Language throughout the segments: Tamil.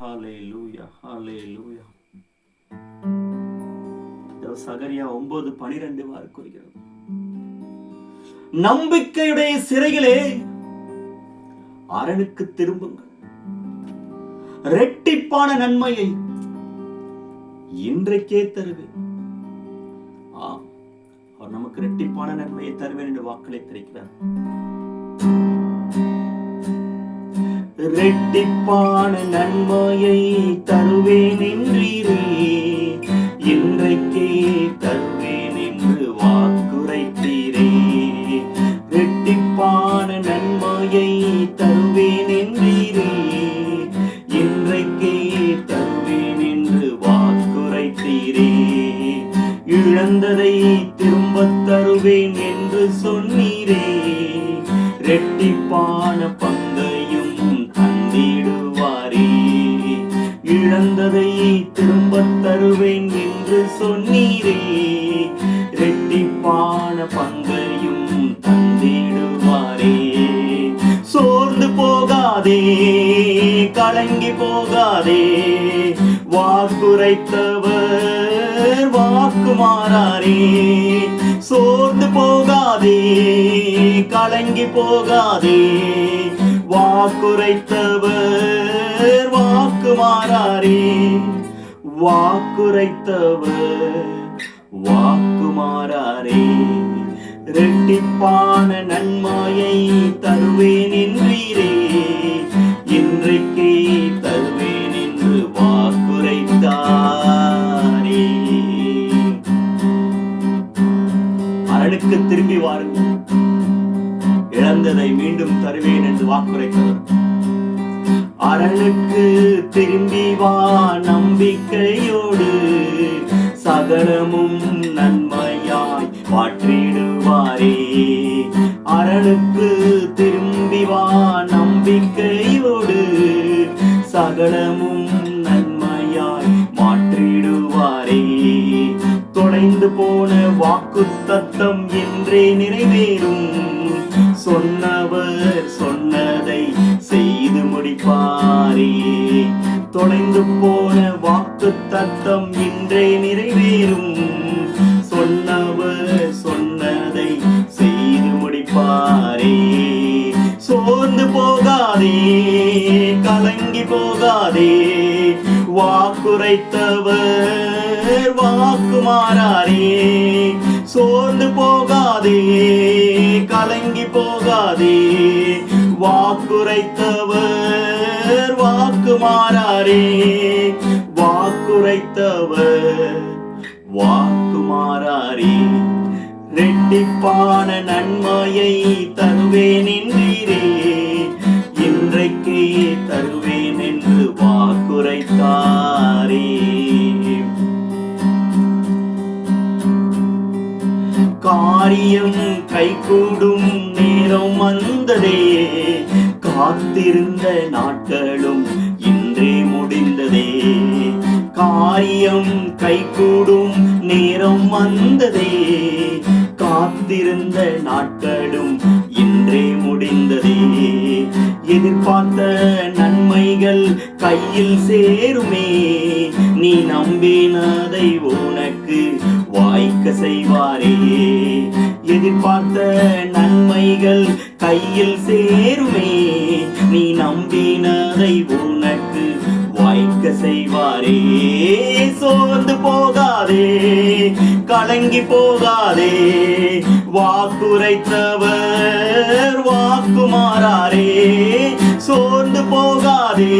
ஹாலேலூயா ஹாலேலூயா இதோ சகரியா ஒன்பது பனிரெண்டு வார் கூறுகிறது நம்பிக்கையுடைய சிறையிலே அரணுக்கு திரும்புங்கள். ரெட்டிப்பான நன்மையை இன்றைக்கே தருவேன். ஆம் அவர் நமக்கு ரெட்டிப்பான நன்மையை தருவேன் என்று வாக்களை ரெட்டிப்பான நன்மையை தருவேன் என்றீரே. இன்றைக்கே தருவேன் என்று வாக்குரைத்தீரே. ரெட்டிப்பான நன்மையை தருவேன் என்றீரே. இன்றைக்கே தருவேன் என்று வாக்குரைத்தீரே. இழந்ததை திரும்பத் தருவேன் என்று சொன்னீரே. தருவேன் என்று சொன்னீரே. ரெட்டிப்பான பங்கையும் தந்திடுவாரே. சோர்ந்து போகாதே கலங்கி போகாதே. வாக்குரைத்தவர் வாக்கு மாறாரே. சோர்ந்து போகாதே கலங்கி போகாதே. வாக்குரைத்தவர் வாக்கு மாறாரே. வாக்குரைத்தவர். வாக்குமாறாரே ரெட்டிப்பான நன்மையை தருவேன் என்றீரே இன்றைக்கே தருவேன் என்று வாக்குரைத்தாரே. அரணுக்கு திரும்பி வாருங்கள். இழந்ததை மீண்டும் தருவேன் என்று வாக்குரைத்தவர். அரணுக்கு திரும்பி வா நம்பிக்கையோடு. சகலமும் நன்மையாய் மாற்றிடுவாரே. அரணுக்கு திரும்பி வா நம்பிக்கையோடு. சகலமும் நன்மையாய் மாற்றிடுவாரே. தொலைந்து போன வாக்கு தத்தம் என்றே நிறைவேறும். சொன்னவர் சொன்ன தொலைந்து போன வாக்கு தத்தம் இன்றே நிறைவேறும். சொன்னவர் சொன்னதை செய்து முடிப்பாரே. சோர்ந்து போகாதே கலங்கி போகாதே. வாக்குரைத்தவர் வாக்கு மாறாரே. சோர்ந்து போகாதே கலங்கி போகாதே. வாக்குரைத்தவர் வாக்கு மாறாரே. வாக்குரைத்தவர் வாக்கு மாறாரே. ரெட்டிப்பான நன்மையை தருவேன் என்றீரே இன்றைக்கே தருவேன் என்று வாக்குரைத்தாரே. காரியம் கைகூடும் நேரம் வந்ததே. காத்திருந்த நாட்களும் காரியம் கைகூடும் நேரம் வந்ததே. காத்திருந்த நாட்களும் இன்றே முடிந்ததே. எதிர்பார்த்த நன்மைகள் கையில் சேருமே. நீ நம்பினதை உனக்கு வாய்க்க செய்வாரே. எதிர்பார்த்த நன்மைகள் கையில் சேருமே. நீ நம்பினதை உனக்கு செய்வாரே. சோர்ந்து போகாதே கலங்கி போகாதே. வாக்குரைத்தவர் வாக்கு மாறாரே. சோர்ந்து போகாதே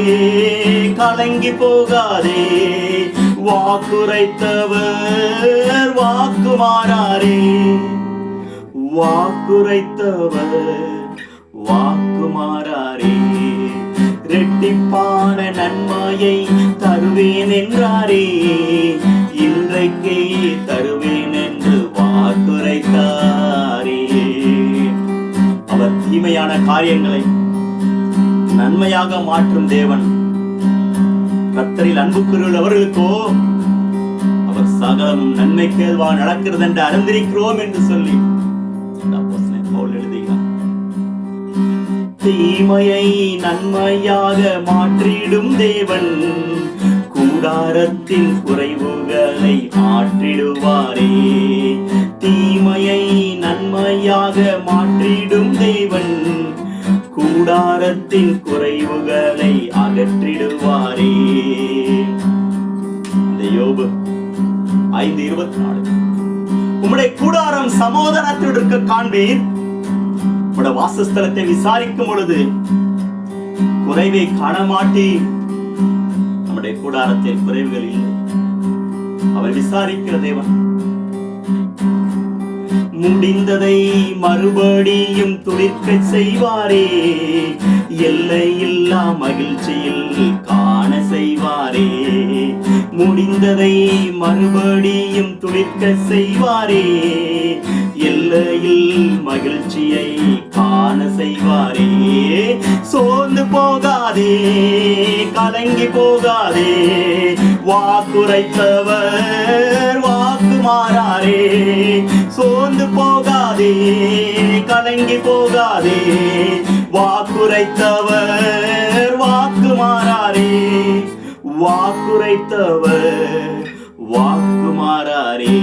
கலங்கி போகாதே. வாக்குரைத்தவர் வாக்கு மாறாரே. வாக்குரைத்தவர் வாக்கு மாறாரே. ரெட்டிப்பான நன்மையை தருவேன் என்றாரே. இன்றைக்கே தருவேன் என்று வாக்குரைத்தாரே. அவர் தீமையான காரியங்களை நன்மையாக மாற்றும் தேவன். கத்தரில் அன்புக்குரியவர்களுக்கோ அவர் சகலம் நன்மை கேள்வா நடக்கிறது என்று அறிந்திருக்கிறோம் என்று சொல்லி எழுதுகிறார். தீமையை நன்மையாக மாற்றிடும் தேவன். கூடாரத்தின் குறைவுகளை மாற்றிடுவாரே. தீமையை நன்மையாக மாற்றிடும் தேவன். கூடாரத்தின் குறைவுகளை அகற்றிடுவாரே. இந்த யோபு ஐந்து இருபத்தி நாலு உம்முடைய கூடாரம் சமாதானத்தில் இருக்க காண்பீர். உம்முடைய வாசஸ்தலத்தை விசாரிக்கும் பொழுது குறைவை காண மாட்டேன் நம்முடைய கூடாரத்தில் குறைவுகள் இல்லை. அவர் விசாரிக்கிற தேவன். முடிந்ததை மறுபடியும் துளிர்க்க செய்வாரே. எல்லையில்லா மகிழ்ச்சியில் காண செய்வாரே. முடிந்ததை மறுபடியும் துளிர்க்க செய்வாரே. எல்லையில் மகிழ்ச்சியை காண செய்வாரே. சோர்ந்து போகாதே கலங்கி போகாதே. வாக்குரைத்தவர் வாக்கு மாறாரே. சோர்ந்து போகாதே கலங்கி போகாதே. வாக்குரைத்தவர் வாக்கு மாறாரே. வாக்குரைத்தவர் வாக்கு மாறாரே.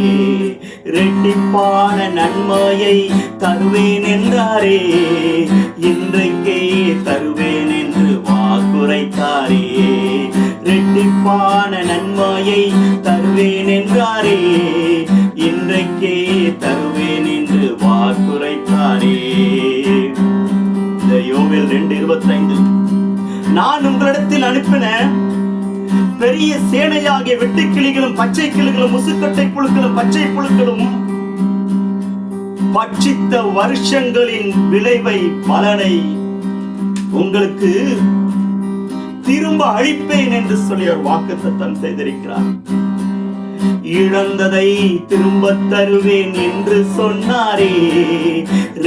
ரெட்டிப்பான நன்மையை தருவேன் என்றாரே இன்றைக்கே தருவேன் என்று வாக்குரைத்தாரே. ரெட்டிப்பான நன்மையை தருவேன் என்றாரே இன்றைக்கே தருவேன் என்று வாக்குரைத்தாரே. இந்த யோவில் ரெண்டு இருபத்தைந்து. நான் உங்களிடத்தில் அனுப்பின பெரிய சேனையாகிய வெட்டுக்கிளிகளும் பச்சை கிளிகளும் முசுக்கட்டை புழுக்களும் பச்சை புழுக்களும் பட்சித்த வருஷங்களின் விளைவை பலனை உங்களுக்கு திரும்ப அழிப்பேன் என்று சொல்லி ஒரு வாக்குத்தத்தம் செய்திருக்கிறார். இழந்ததை திரும்ப தருவேன் என்று சொன்னாரே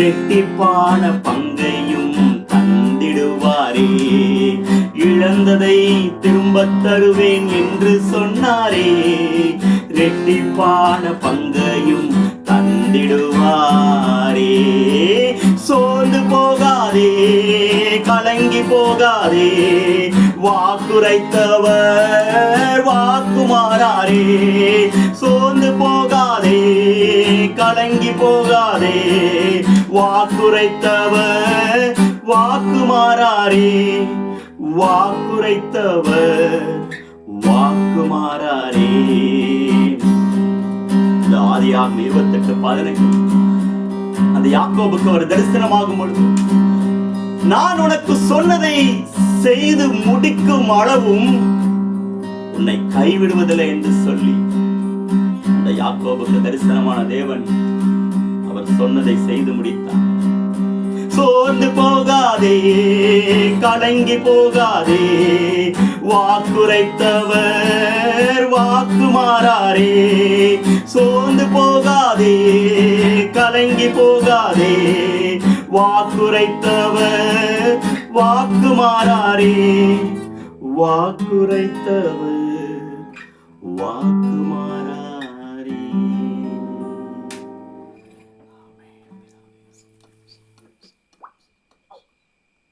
ரெட்டிப்பான பங்கையும் தந்திடுவாரே. இழந்ததை திரும்ப தருவேன் என்று சொன்னாரே. ரெட்டிப்பான பங்கையும் தந்திடுவாரே. சோர்ந்து போகாதே கலங்கி போகாதே. வாக்குரைத்தவர் வாக்குமாறாரே. சோர்ந்து போகாதே கலங்கி போகாதே. வாக்குரைத்தவர் வாக்குமாறாரே. வாக்குரைத்தவர். வாக்குமாறாரே. இந்த ஆதியாகும் இருபத்தெட்டு பதினெட்டு அந்த யாக்கோபுக்கு ஒரு தரிசனமாகும் பொழுது நான் உனக்கு சொன்னதை செய்து முடிக்கும் அளவும் உன்னை கைவிடுவதில்லை என்று சொல்லி அந்த யாக்கோபுக்கு தரிசனமான தேவன் அவர் சொன்னதை செய்து முடித்தார். சோர்ந்து போகாதே கலங்கி போகாதே. வாக்குரைத்தவர் வாக்கு மாறாரே. சோர்ந்து போகாதே கலங்கி போகாதே. வாக்குரைத்தவர் வாக்கு மாறாரே. வாக்குரைத்தவர் வாக்கு